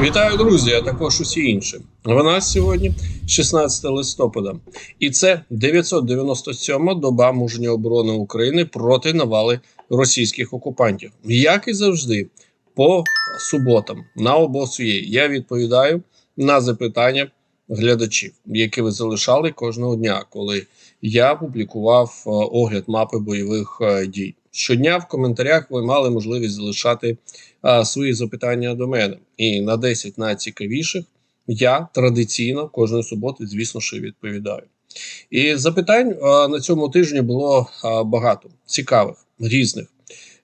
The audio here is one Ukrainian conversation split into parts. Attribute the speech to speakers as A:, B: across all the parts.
A: Вітаю, друзі, а також усі інші. В нас сьогодні 16 листопада, і це 997-ма доба мужньої оборони України проти навали російських окупантів. Як і завжди, по суботам на обосує я відповідаю на запитання глядачів, які ви залишали кожного дня, коли я публікував е, огляд мапи бойових е, дій. Щодня в коментарях ви мали можливість залишати а, свої запитання до мене. І на 10 найцікавіших я традиційно кожної суботи, звісно, що відповідаю. І запитань а, на цьому тижні було а, багато цікавих, різних.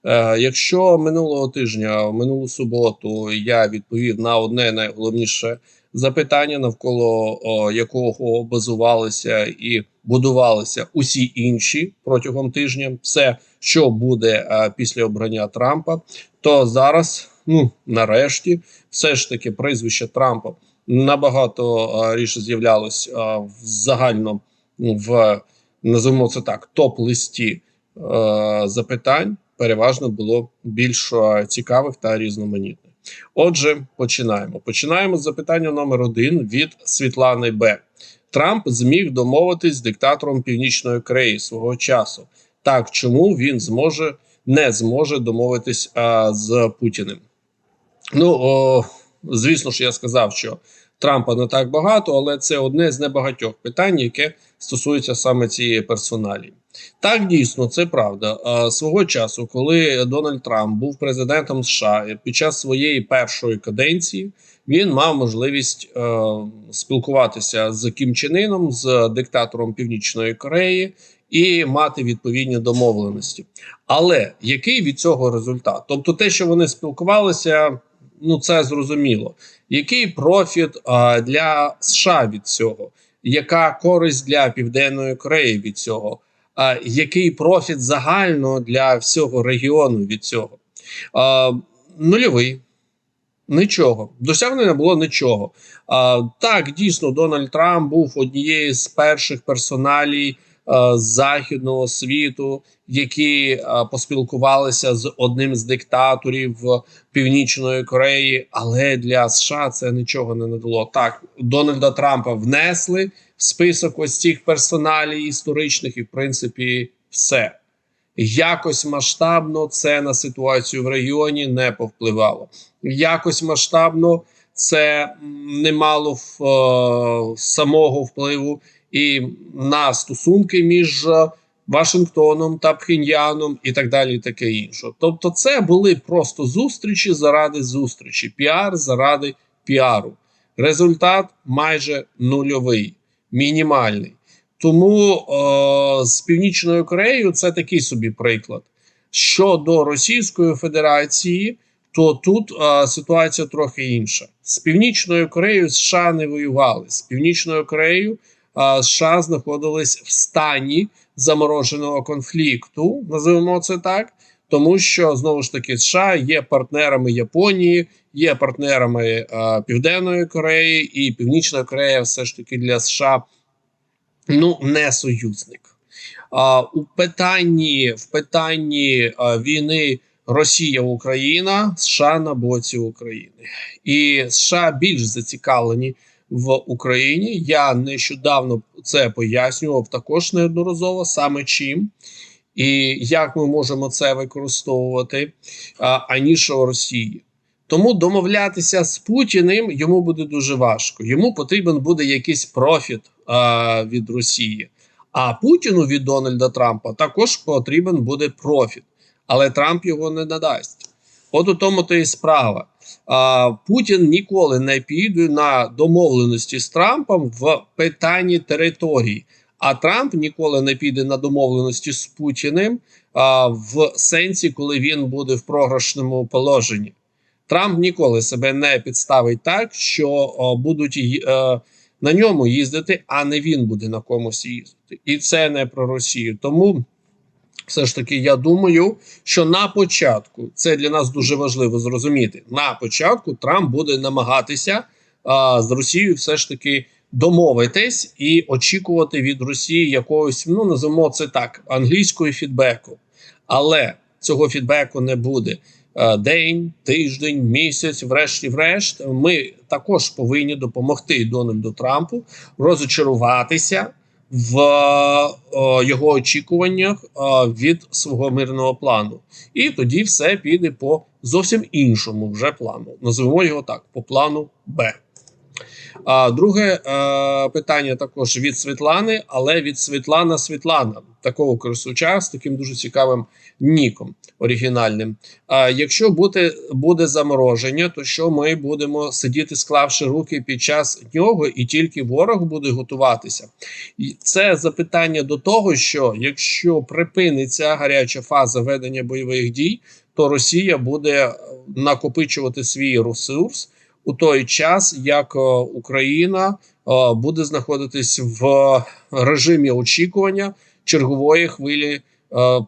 A: Е, Якщо минулого тижня, минулу суботу, я відповів на одне найголовніше запитання, навколо о, якого базувалися і будувалися усі інші протягом тижня, все, що буде е, після обрання Трампа, то зараз, ну нарешті, все ж таки прізвище Трампа набагато е, ріше з'являлось е, в загально в називаємо це так топ-листі е, запитань. Переважно було більш цікавих та різноманітних. Отже, починаємо. Починаємо з запитання номер один від Світлани Б. Трамп зміг домовитись з диктатором Північної Кореї свого часу. Так чому він зможе не зможе домовитись а, з Путіним? Ну о, звісно ж, я сказав, що Трампа не так багато, але це одне з небагатьох питань, яке стосується саме цієї персоналі. Так, дійсно, це правда. Свого часу, коли Дональд Трамп був президентом США під час своєї першої каденції, він мав можливість е, спілкуватися з Кім Чен Іном, з диктатором Північної Кореї і мати відповідні домовленості. Але який від цього результат? Тобто, те, що вони спілкувалися, ну це зрозуміло. Який профіт а, для США від цього? Яка користь для Південної Кореї від цього? А, який профіт загально для всього регіону від цього? А, нульовий. Нічого. Досягнення було нічого. А, так, дійсно, Дональд Трамп був однією з перших персоналій а, західного світу, які а, поспілкувалися з одним з диктаторів Північної Кореї, але для США це нічого не надало. Так, Дональда Трампа внесли в список ось цих персоналій історичних, і в принципі, все. Якось масштабно це на ситуацію в регіоні не повпливало. Якось масштабно це не мало в, е, самого впливу і на стосунки між Вашингтоном та Пхеньяном і так далі, і таке інше. Тобто, це були просто зустрічі заради зустрічі, піар заради піару. Результат майже нульовий, мінімальний. Тому е, з Північною Кореєю це такий собі приклад. Щодо Російської Федерації, то тут е, ситуація трохи інша. З Північною Кореєю США не воювали. З Північною Кореєю е, США знаходились в стані замороженого конфлікту, називаємо це так. Тому що знову ж таки США є партнерами Японії, є партнерами е, Південної Кореї, і Північна Корея все ж таки для США ну не союзник. А, У питанні в питанні а, війни Росія Україна США на боці України, і США більш зацікавлені в Україні. Я нещодавно це пояснював також неодноразово саме чим. І як ми можемо це використовувати а, аніж у Росії. Тому домовлятися з Путіним йому буде дуже важко. Йому потрібен буде якийсь профіт а, від Росії. А Путіну від Дональда Трампа також потрібен буде профіт, але Трамп його не надасть. От у тому то і справа. А, Путін ніколи не піде на домовленості з Трампом в питанні території. А Трамп ніколи не піде на домовленості з Путіним а, в сенсі, коли він буде в програшному положенні. Трамп ніколи себе не підставить так, що будуть е, на ньому їздити, а не він буде на комусь їздити. І це не про Росію. Тому все ж таки я думаю, що на початку це для нас дуже важливо зрозуміти. На початку Трамп буде намагатися з Росією все ж таки домовитись і очікувати від Росії якогось, ну називаємо це так, англійської фідбеку. Але цього фідбеку не буде. Е, день, тиждень, місяць, врешті-врешт, ми також повинні допомогти Дональду Трампу розочаруватися в е, його очікуваннях е, від свого мирного плану. І тоді все піде по зовсім іншому вже плану. Називемо його так: по плану Б. А друге е, питання також від Світлани, але від Світлана Світлана, такого користувача з таким дуже цікавим ніком оригінальним. А якщо буде, буде замороження, то що ми будемо сидіти, склавши руки під час нього, і тільки ворог буде готуватися? І це запитання до того, що якщо припиниться гаряча фаза ведення бойових дій, то Росія буде накопичувати свій ресурс у той час, як е, Україна е, буде знаходитись в режимі очікування чергової хвилі е,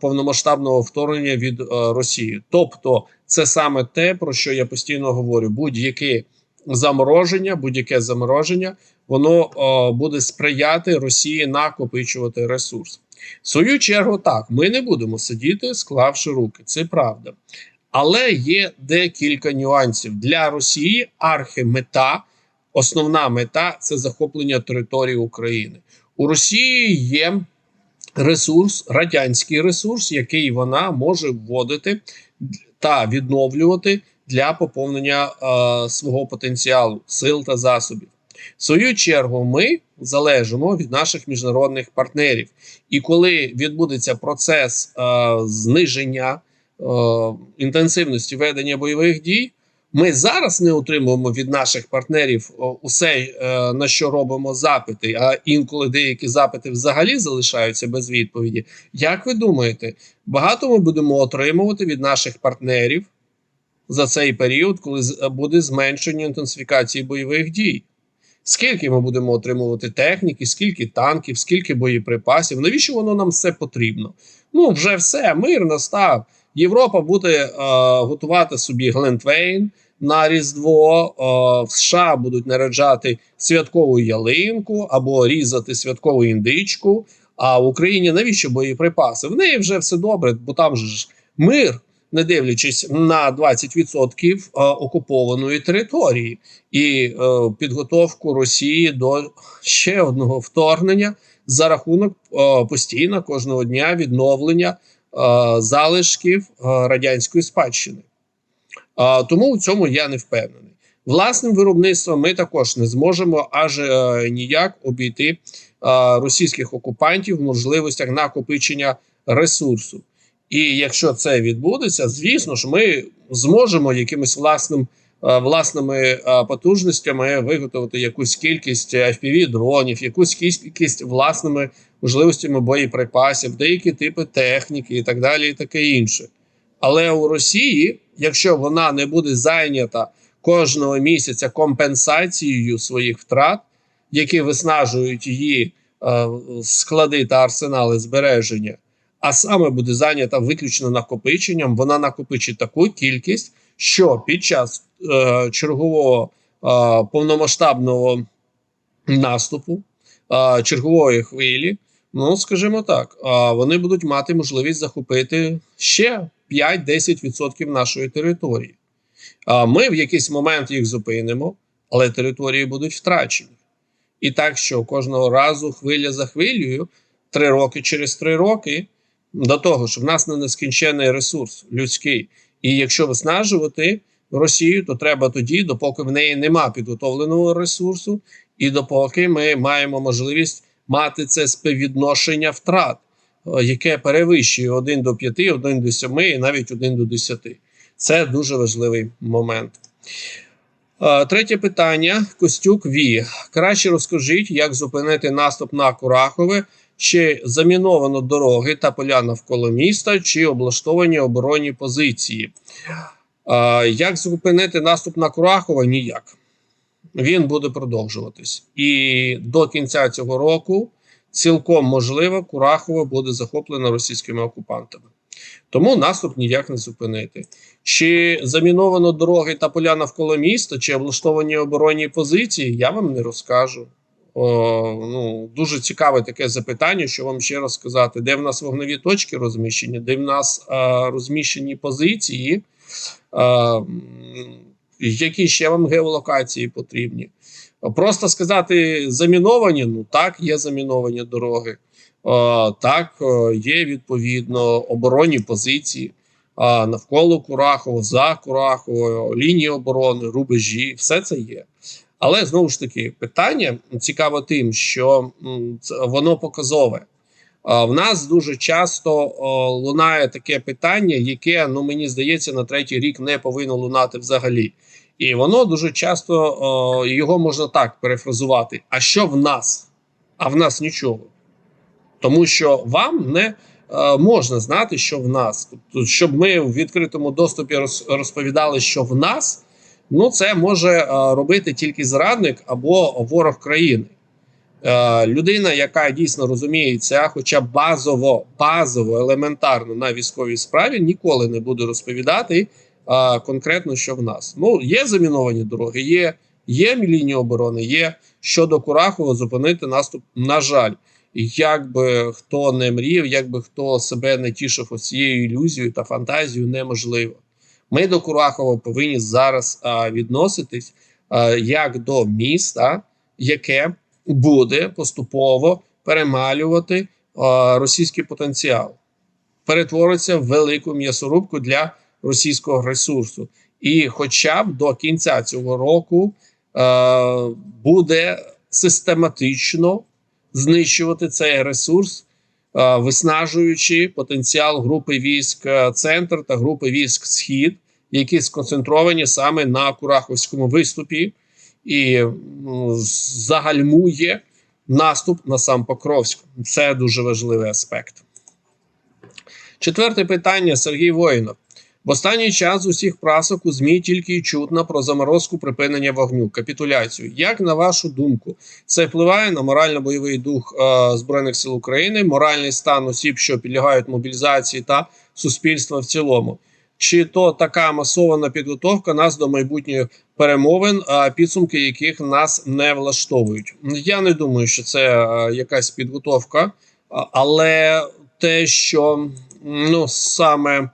A: повномасштабного вторгнення від Росії. Тобто, це саме те, про що я постійно говорю: будь-яке замороження, будь-яке замороження, воно буде сприяти Росії накопичувати ресурс. В свою чергу, так ми не будемо сидіти, склавши руки. Це правда. Але є декілька нюансів для Росії. Архімета, основна мета це захоплення території України. У Росії є ресурс, радянський ресурс, який вона може вводити та відновлювати для поповнення е, свого потенціалу, сил та засобів. В свою чергу, ми залежимо від наших міжнародних партнерів. І коли відбудеться процес е, зниження. Е, інтенсивності ведення бойових дій. Ми зараз не отримуємо від наших партнерів усе, е, на що робимо запити. А інколи деякі запити взагалі залишаються без відповіді. Як ви думаєте, багато ми будемо отримувати від наших партнерів за цей період, коли буде зменшення інтенсифікації бойових дій? Скільки ми будемо отримувати техніки, скільки танків, скільки боєприпасів? Навіщо воно нам все потрібно? Ну, вже все, мир настав. Європа буде е, готувати собі Глентвейн на Різдво. Е, в США будуть нараджати святкову ялинку або різати святкову індичку. А в Україні навіщо боєприпаси? В неї вже все добре, бо там ж мир, не дивлячись на 20% е, окупованої території і підготовку Росії до ще одного вторгнення за рахунок постійно кожного дня відновлення. Е, залишків е, радянської спадщини. Е, тому в цьому я не впевнений. Власним виробництвом ми також не зможемо аж ніяк обійти російських окупантів в можливостях накопичення ресурсу. І якщо це відбудеться, звісно ж, ми зможемо якимось власним власними потужностями виготовити якусь кількість fpv дронів, якусь кількість власними можливостями боєприпасів, деякі типи техніки і так далі, і таке інше. Але у Росії, якщо вона не буде зайнята кожного місяця компенсацією своїх втрат, які виснажують її е, склади та арсенали збереження, а саме буде зайнята виключно накопиченням, вона накопичить таку кількість, що під час е, чергового е, повномасштабного наступу, е, чергової хвилі. Ну, скажімо так, вони будуть мати можливість захопити ще 5-10% нашої території. Ми в якийсь момент їх зупинимо, але території будуть втрачені. І так, що кожного разу хвиля за хвилею, три роки через три роки, до того ж, в нас не нескінчений ресурс людський. І якщо виснажувати Росію, то треба тоді, допоки в неї нема підготовленого ресурсу, і допоки ми маємо можливість мати це співвідношення втрат, е, яке перевищує 1 до 5, 1 до 7 і навіть 1 до 10. Це дуже важливий момент. Е, третє питання. Костюк Ві. Краще розкажіть, як зупинити наступ на Курахове, чи заміновано дороги та поля навколо міста, чи облаштовані оборонні позиції. Як зупинити наступ на Курахове? Ніяк він буде продовжуватись. І до кінця цього року цілком можливо Курахова буде захоплена російськими окупантами. Тому наступ ніяк не зупинити. Чи заміновано дороги та поля навколо міста, чи облаштовані оборонні позиції, я вам не розкажу. О, ну, Дуже цікаве таке запитання, що вам ще розказати, де в нас вогневі точки розміщені, де в нас а, розміщені позиції. Е, які ще вам геолокації потрібні? Просто сказати заміновані, ну так, є заміновані дороги. Е, так, е, є відповідно оборонні позиції навколо Курахово, за Курахово, лінії оборони, рубежі, все це є. Але знову ж таки, питання цікаво тим, що воно показове. В нас дуже часто лунає таке питання, яке, ну мені здається, на третій рік не повинно лунати взагалі. І воно дуже часто його можна так перефразувати: а що в нас? А в нас нічого. Тому що вам не е, можна знати, що в нас. Тобто, щоб ми в відкритому доступі роз- розповідали, що в нас, ну це може е, робити тільки зрадник або ворог країни. Е, людина, яка дійсно розуміється, хоча базово, базово, елементарно на військовій справі, ніколи не буде розповідати е, конкретно, що в нас. Ну, є заміновані дороги, є, є лінії оборони, є щодо Курахова зупинити наступ. На жаль, як би хто не мріяв, як би хто себе не тішив ось цією ілюзією та фантазією, неможливо. Ми до Курахова повинні зараз а, відноситись а, як до міста, яке буде поступово перемалювати російський потенціал, перетвориться в велику м'ясорубку для російського ресурсу. І, хоча б до кінця цього року буде систематично знищувати цей ресурс, виснажуючи потенціал групи військ Центр та групи військ Схід, які сконцентровані саме на Кураховському виступі, і загальмує наступ на сам Покровськ. Це дуже важливий аспект. Четверте питання Сергій Воїнов. В останній час усіх прасок у ЗМІ тільки й чутно про заморозку припинення вогню, капітуляцію. Як на вашу думку, це впливає на морально-бойовий дух е, Збройних сил України, моральний стан осіб, що підлягають мобілізації та суспільства в цілому? Чи то така масована підготовка нас до майбутніх перемовин, а підсумки яких нас не влаштовують? Я не думаю, що це е, якась підготовка, але те, що ну саме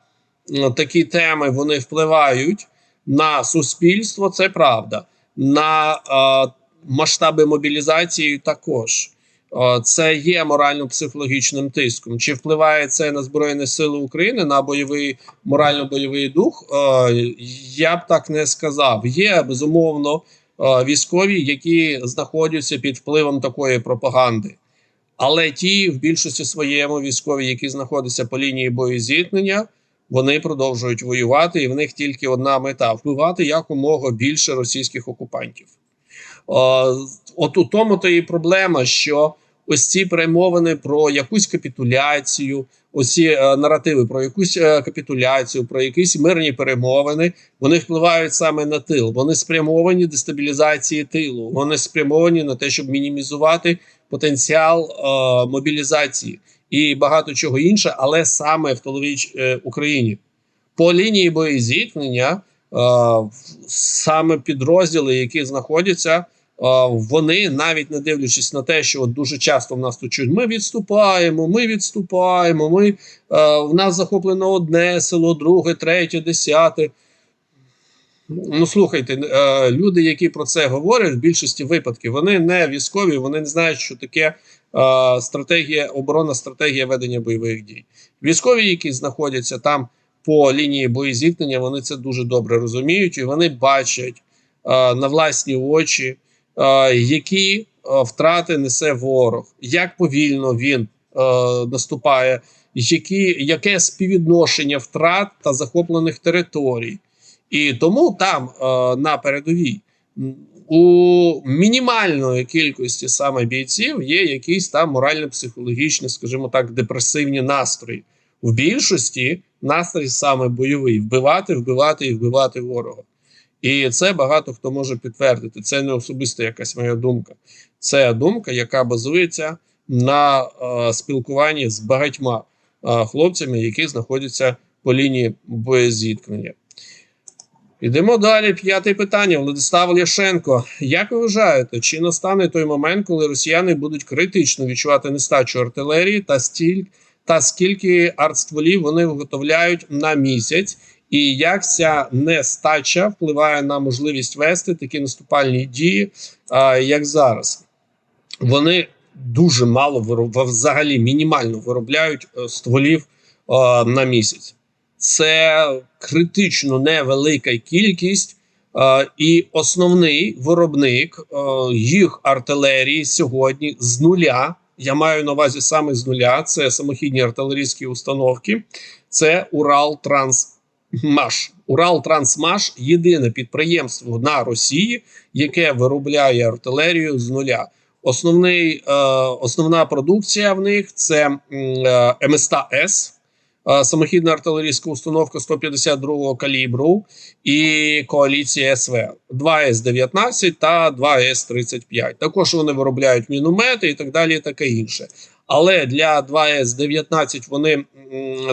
A: такі теми вони впливають на суспільство, це правда. На е, масштаби мобілізації також. Е, Це є морально-психологічним тиском. Чи впливає це на Збройні Сили України на бойовий морально-бойовий дух? Е, Я б так не сказав. Є безумовно е, військові, які знаходяться під впливом такої пропаганди. Але ті, в більшості своєму військові, які знаходяться по лінії боєзіткнення, вони продовжують воювати, і в них тільки одна мета вбивати якомога більше російських окупантів. Е, От у тому то і проблема, що ось ці перемовини про якусь капітуляцію, ось ці е, наративи про якусь е, капітуляцію, про якісь мирні перемовини, вони впливають саме на тил. Вони спрямовані дестабілізації тилу. Вони спрямовані на те, щоб мінімізувати потенціал мобілізації і багато чого інше, але саме в тиловій Україні. По лінії боєзіткнення е, саме підрозділи, які знаходяться, вони навіть не дивлячись на те, що от дуже часто в нас тут чують, ми відступаємо, ми відступаємо. Ми е, в нас захоплено одне село, друге, третє, десяте. Ну, слухайте, е, люди, які про це говорять, в більшості випадків вони не військові, вони не знають, що таке е, стратегія, оборонна стратегія ведення бойових дій. Військові, які знаходяться там по лінії боєзіткнення, вони це дуже добре розуміють, і вони бачать е, на власні очі, які е, втрати несе ворог, як повільно він е, наступає, які, яке співвідношення втрат та захоплених територій. І тому там е, на передовій у мінімальної кількості саме бійців є якісь там морально-психологічні, скажімо так, депресивні настрої. В більшості настрій саме бойовий: вбивати, вбивати і вбивати ворога. І це багато хто може підтвердити. Це не особиста якась моя думка. Це думка, яка базується на е, спілкуванні з багатьма е, хлопцями, які знаходяться по лінії боєзіткнення. Ідемо далі. П'яте питання. Владислав Ляшенко. Як ви вважаєте, чи настане той момент, коли росіяни будуть критично відчувати нестачу артилерії та стіль, та скільки артстволів вони виготовляють на місяць, і як ця нестача впливає на можливість вести такі наступальні дії, як зараз. Вони дуже мало взагалі мінімально виробляють е, стволів на місяць. Це критично невелика кількість, е, і основний виробник е, їх артилерії сьогодні з нуля. Я маю на увазі саме з нуля. Це самохідні артилерійські установки. Це Уралтрансмаш. Уралтрансмаш єдине підприємство на Росії, яке виробляє артилерію з нуля. Основний, е, основна продукція в них це е, МСТ-С, е, самохідна артилерійська установка 152 калібру і коаліція СВ 2С-19 та 2С-35. Також вони виробляють міномети і так далі, і таке інше. Але для 2С-19 вони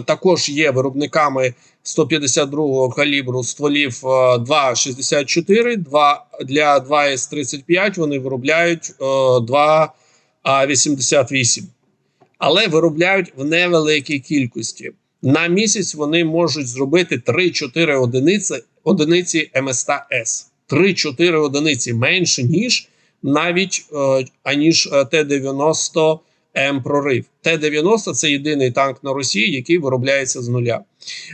A: також є виробниками 152 калібру стволів е, 2,64. 2, для 2С-35 вони виробляють е, 2А88. Але виробляють в невеликій кількості. На місяць вони можуть зробити 3-4 одиниці, одиниці МСТ-С. 3-4 одиниці менше, ніж навіть е, аніж е, Т-90 М прорив. Т-90 це єдиний танк на Росії, який виробляється з нуля.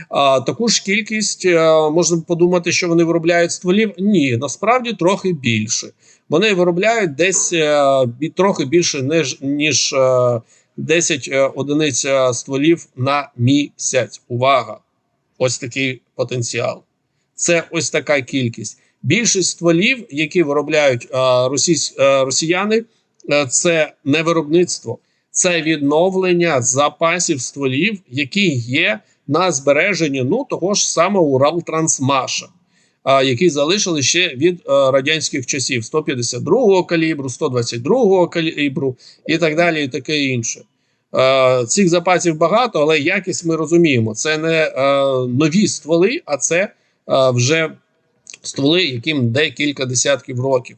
A: А, таку ж кількість е, можна подумати, що вони виробляють стволів. Ні, насправді трохи більше. Вони виробляють десь е, бі- трохи більше ніж, ніж е, 10 е, одиниць е, стволів на місяць. Увага! Ось такий потенціал. Це ось така кількість. Більшість стволів, які виробляють е, російсь, е, росіяни, це не виробництво, це відновлення запасів стволів, які є на збереженні ну того ж самого Уралтрансмаша, а, які залишили ще від е, радянських часів 152-го калібру, 122-го калібру і так далі, і таке інше. Е, Цих запасів багато, але якість ми розуміємо. Це не е, нові стволи, а це е, вже стволи, яким декілька десятків років.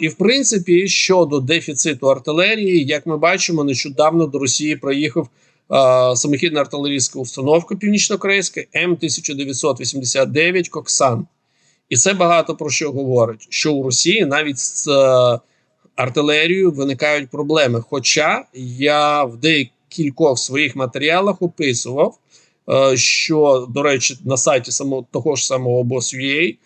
A: І в принципі, щодо дефіциту артилерії, як ми бачимо, нещодавно до Росії проїхав самохідна артилерійська установка північно-корейська М1989 Коксан. І це багато про що говорить, що у Росії навіть з е, артилерією виникають проблеми. Хоча я в декількох своїх матеріалах описував, е, що, до речі, на сайті самого того ж самого BOSS.UA,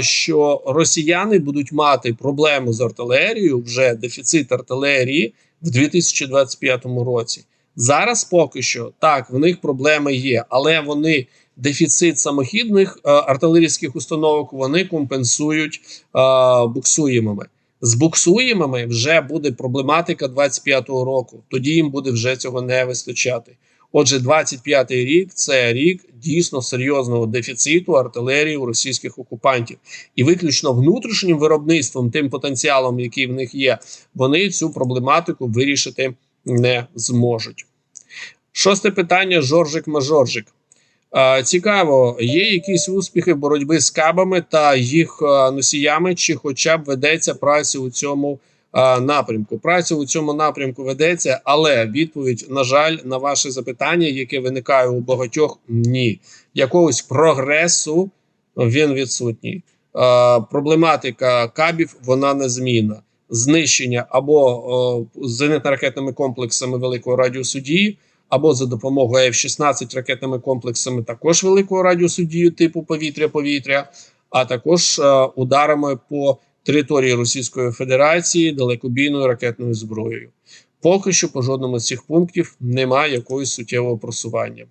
A: що росіяни будуть мати проблему з артилерією, вже дефіцит артилерії в 2025 році. Зараз поки що так, в них проблеми є, але вони дефіцит самохідних е, артилерійських установок вони компенсують е, буксуємими. З буксуємими вже буде проблематика 25-го року. Тоді їм буде вже цього не вистачати. Отже, 25-й рік це рік дійсно серйозного дефіциту артилерії у російських окупантів, і виключно внутрішнім виробництвом, тим потенціалом, який в них є, вони цю проблематику вирішити не зможуть. Шосте питання: Жоржик-мажоржик. Е, Цікаво, є якісь успіхи боротьби з кабами та їх носіями, чи хоча б ведеться праця у цьому напрямку? Праця у цьому напрямку ведеться, але відповідь, на жаль, на ваше запитання, яке виникає у багатьох, ні. Якогось прогресу він відсутній. Е, Проблематика кабів вона незмінна. Знищення або е, зенитно-ракетними комплексами великого радіусу дії або за допомогою F-16 ракетними комплексами також великого радіусу дію типу повітря-повітря, а також е, ударами по території Російської Федерації далекобійною ракетною зброєю. Поки що по жодному з цих пунктів немає якогось суттєвого просування.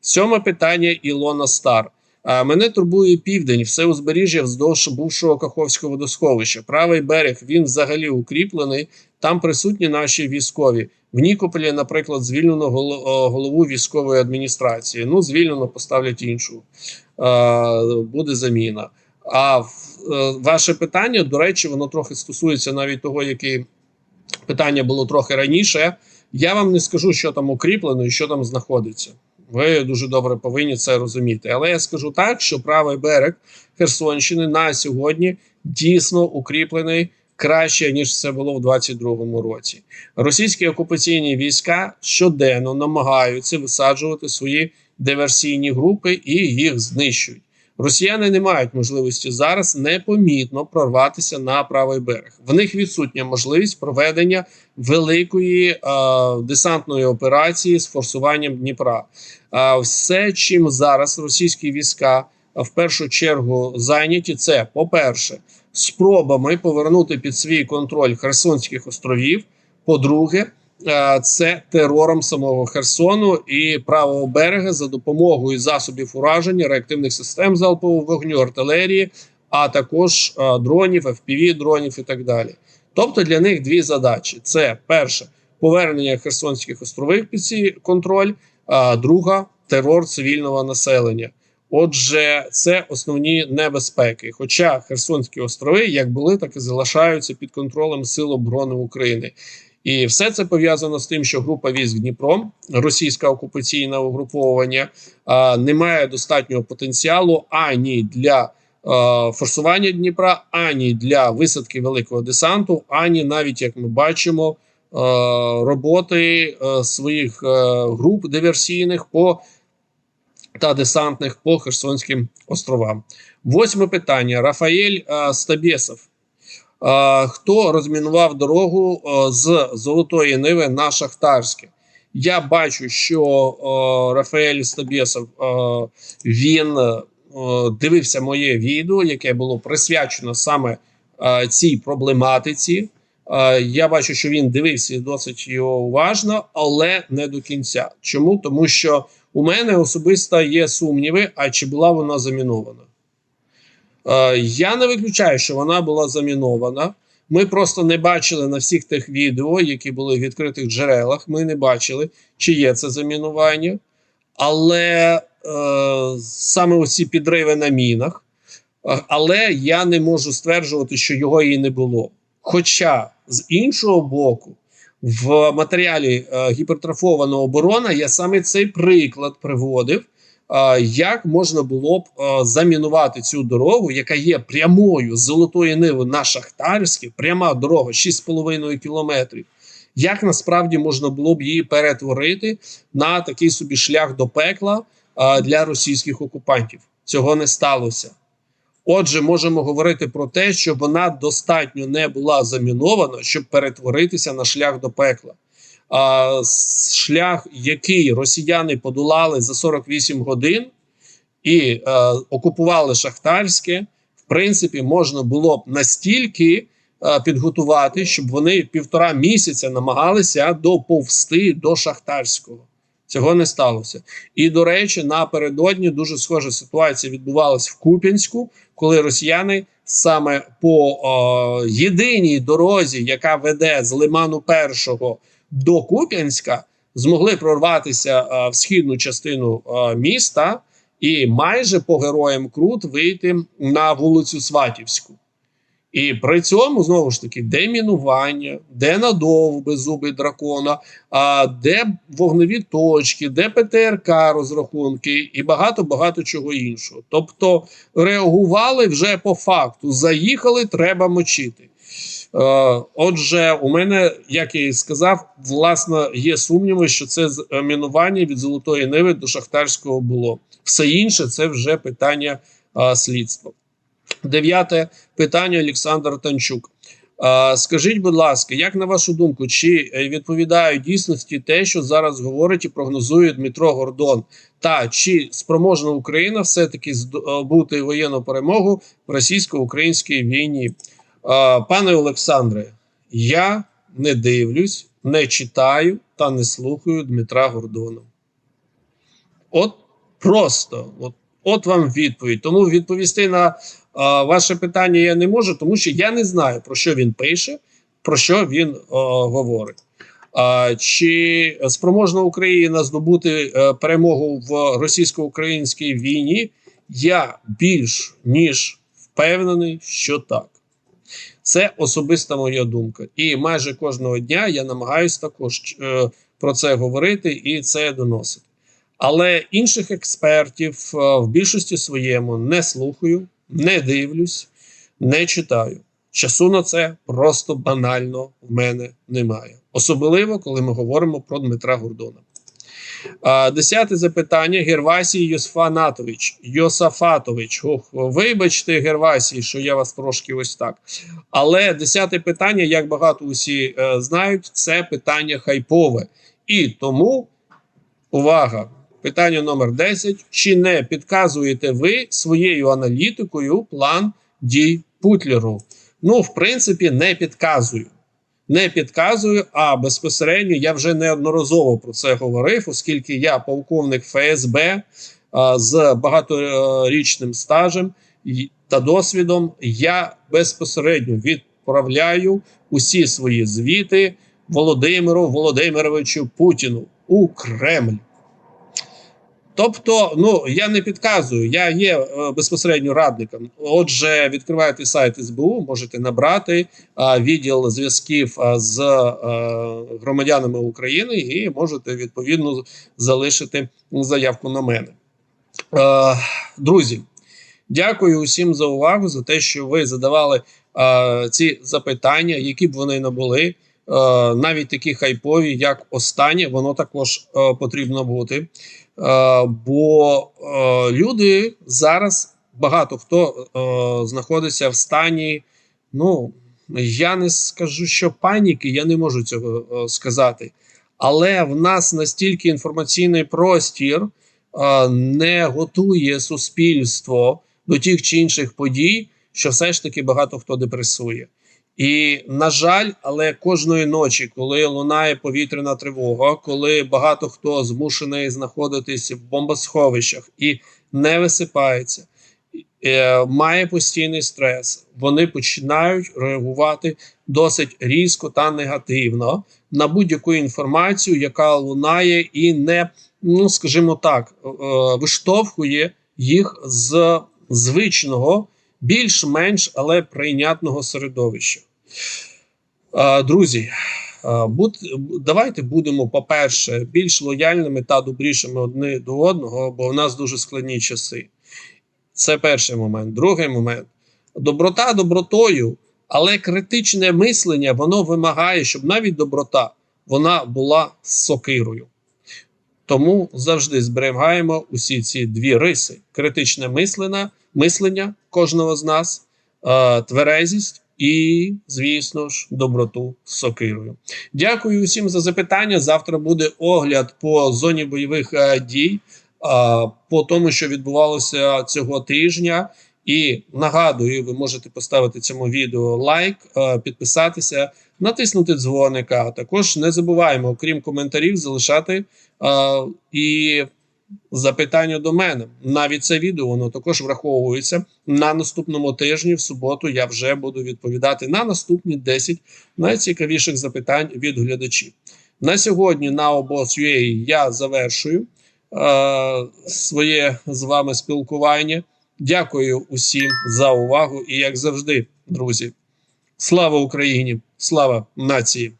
A: Сьоме питання Ілона Стар. А, Мене турбує південь, все узбережжя вздовж бувшого Каховського водосховища. Правий берег він взагалі укріплений. Там присутні наші військові. В Нікополі, наприклад, звільнено голову військової адміністрації. Ну, звільнено, поставлять іншу. Буде заміна. А в- ваше питання, до речі, воно трохи стосується навіть того, яке питання було трохи раніше. Я вам не скажу, що там укріплено і що там знаходиться. Ви дуже добре повинні це розуміти. Але я скажу так, що правий берег Херсонщини на сьогодні дійсно укріплений краще ніж це було в 22-му році. Російські окупаційні війська щоденно намагаються висаджувати свої диверсійні групи і їх знищують. Росіяни не мають можливості зараз непомітно прорватися на правий берег. В них відсутня можливість проведення великої е, десантної операції з форсуванням Дніпра. А все, чим зараз російські війська в першу чергу зайняті, це по-перше, спробами повернути під свій контроль Херсонських островів. По-друге, е, це терором самого Херсону і правого берега за допомогою засобів ураження, реактивних систем залпового вогню, артилерії, а також е, дронів, fpv дронів і так далі. Тобто для них дві задачі: це перше повернення Херсонських островів під свій контроль, а друга терор цивільного населення. Отже, це основні небезпеки. Хоча Херсонські острови як були, так і залишаються під контролем Сил оборони України. І все це пов'язано з тим, що група військ Дніпром, російське окупаційне угруповання, не має достатнього потенціалу ані для форсування Дніпра, ані для висадки великого десанту, ані навіть як ми бачимо, роботи своїх груп диверсійних по та десантних по Херсонським островам. Восьме питання: Рафаель Стабєсов. Хто розмінував дорогу з Золотої Ниви на Шахтарське? Я бачу, що Рафаель Стабєсов він дивився моє відео, яке було присвячено саме цій проблематиці. Я бачу, що він дивився досить його уважно, але не до кінця. Чому? Тому що у мене особисто є сумніви, а чи була вона замінована. Е, я не виключаю, що вона була замінована. Ми просто не бачили на всіх тих відео, які були в відкритих джерелах. Ми не бачили, чи є це замінування. Але е, саме оці підриви на мінах. Е, але я не можу стверджувати, що його і не було. Хоча з іншого боку, в матеріалі е, гіпертрофована оборона я саме цей приклад приводив, як можна було б замінувати цю дорогу, яка є прямою з Золотої Ниви на Шахтарське, пряма дорога 6,5 кілометрів. Як насправді можна було б її перетворити на такий собі шлях до пекла для російських окупантів? Цього не сталося. Отже, можемо говорити про те, що вона достатньо не була замінована, щоб перетворитися на шлях до пекла. Шлях, який росіяни подолали за 48 годин і е, окупували Шахтарське, в принципі, можна було б настільки е, підготувати, щоб вони півтора місяця намагалися доповсти до Шахтарського. Цього не сталося. І до речі, напередодні дуже схожа ситуація відбувалася в Куп'янську, коли росіяни саме по о, єдиній дорозі, яка веде з Лиману Першого до Куп'янська, змогли прорватися в східну частину міста і майже по героям Крут вийти на вулицю Сватівську. І при цьому знову ж таки де мінування, де надовби зуби дракона, а де вогневі точки, де ПТРК розрахунки і багато багато чого іншого. Тобто реагували вже по факту. Заїхали, треба мочити. Е, отже, у мене, як я і сказав, власне є сумніви, що це мінування від Золотої Ниви до Шахтарського було. Все інше це вже питання а, слідства. Дев'яте питання Олександр Танчук. Скажіть, будь ласка, як на вашу думку, чи е, відповідає дійсності те, що зараз говорить і прогнозує Дмитро Гордон, та чи спроможна Україна все-таки здобути е, воєнну перемогу в російсько-українській війні? Пане Олександре, я не дивлюсь, не читаю та не слухаю Дмитра Гордона. От просто, от, от вам відповідь. Тому відповісти на Ваше питання я не можу, тому що я не знаю, про що він пише, про що він о, говорить. А, Чи спроможна Україна здобути е, перемогу в російсько-українській війні? Я більш ніж впевнений, що так. Це особиста моя думка. І майже кожного дня я намагаюся також е, про це говорити і це доносити. Але інших експертів е, в більшості своєму не слухаю не дивлюсь, не читаю. Часу на це просто банально в мене немає. Особливо, коли ми говоримо про Дмитра Гордона. Десяте запитання. Гервасій Йосфанатович. Йосафатович. Ох, вибачте, Гервасій, що я вас трошки ось так. Але десяте питання, як багато усі е, знають, це питання хайпове. І тому увага! Питання номер 10. Чи не підказуєте ви своєю аналітикою план дій Путлеру? Ну, в принципі, не підказую. Не підказую, а безпосередньо я вже неодноразово про це говорив, оскільки я полковник ФСБ а, з багаторічним стажем та досвідом. Я безпосередньо відправляю усі свої звіти Володимиру Володимировичу Путіну у Кремль. Тобто, ну я не підказую, я є е, безпосередньо радником. Отже, відкриваєте сайт СБУ, можете набрати е, відділ зв'язків е, з е, громадянами України і можете відповідно залишити заявку на мене. Е, друзі, дякую усім за увагу, за те, що ви задавали е, ці запитання, які б вони не були. Е, навіть такі хайпові, як останнє, воно також е, потрібно бути. Е, бо люди зараз багато хто знаходиться в стані. Ну я не скажу, що паніки, я не можу цього сказати. Але в нас настільки інформаційний простір не готує суспільство до тих чи інших подій, що все ж таки багато хто депресує. І на жаль, але кожної ночі, коли лунає повітряна тривога, коли багато хто змушений знаходитись в бомбосховищах і не висипається, е, має постійний стрес, вони починають реагувати досить різко та негативно на будь-яку інформацію, яка лунає, і не, ну скажімо так, е, виштовхує їх з звичного, більш-менш але прийнятного середовища. Друзі, давайте будемо, по-перше, більш лояльними та добрішими одне до одного, бо в нас дуже складні часи. Це перший момент. Другий момент. Доброта добротою, але критичне мислення воно вимагає, щоб навіть доброта вона була сокирою. Тому завжди зберігаємо усі ці дві риси: критичне мислення, мислення кожного з нас, тверезість і, звісно ж, доброту з сокирою. Дякую усім за запитання. Завтра буде огляд по зоні бойових е, дій, по тому, що відбувалося цього тижня. І нагадую, ви можете поставити цьому відео лайк, е, підписатися, натиснути дзвоника. Також не забуваємо, окрім коментарів, залишати е, і запитання до мене. Навіть це відео воно також враховується на наступному тижні. В суботу я вже буду відповідати на наступні 10 найцікавіших запитань від глядачів. На сьогодні на обоз.ua я завершую е, своє з вами спілкування. Дякую усім за увагу і, як завжди, друзі. Слава Україні! Слава нації!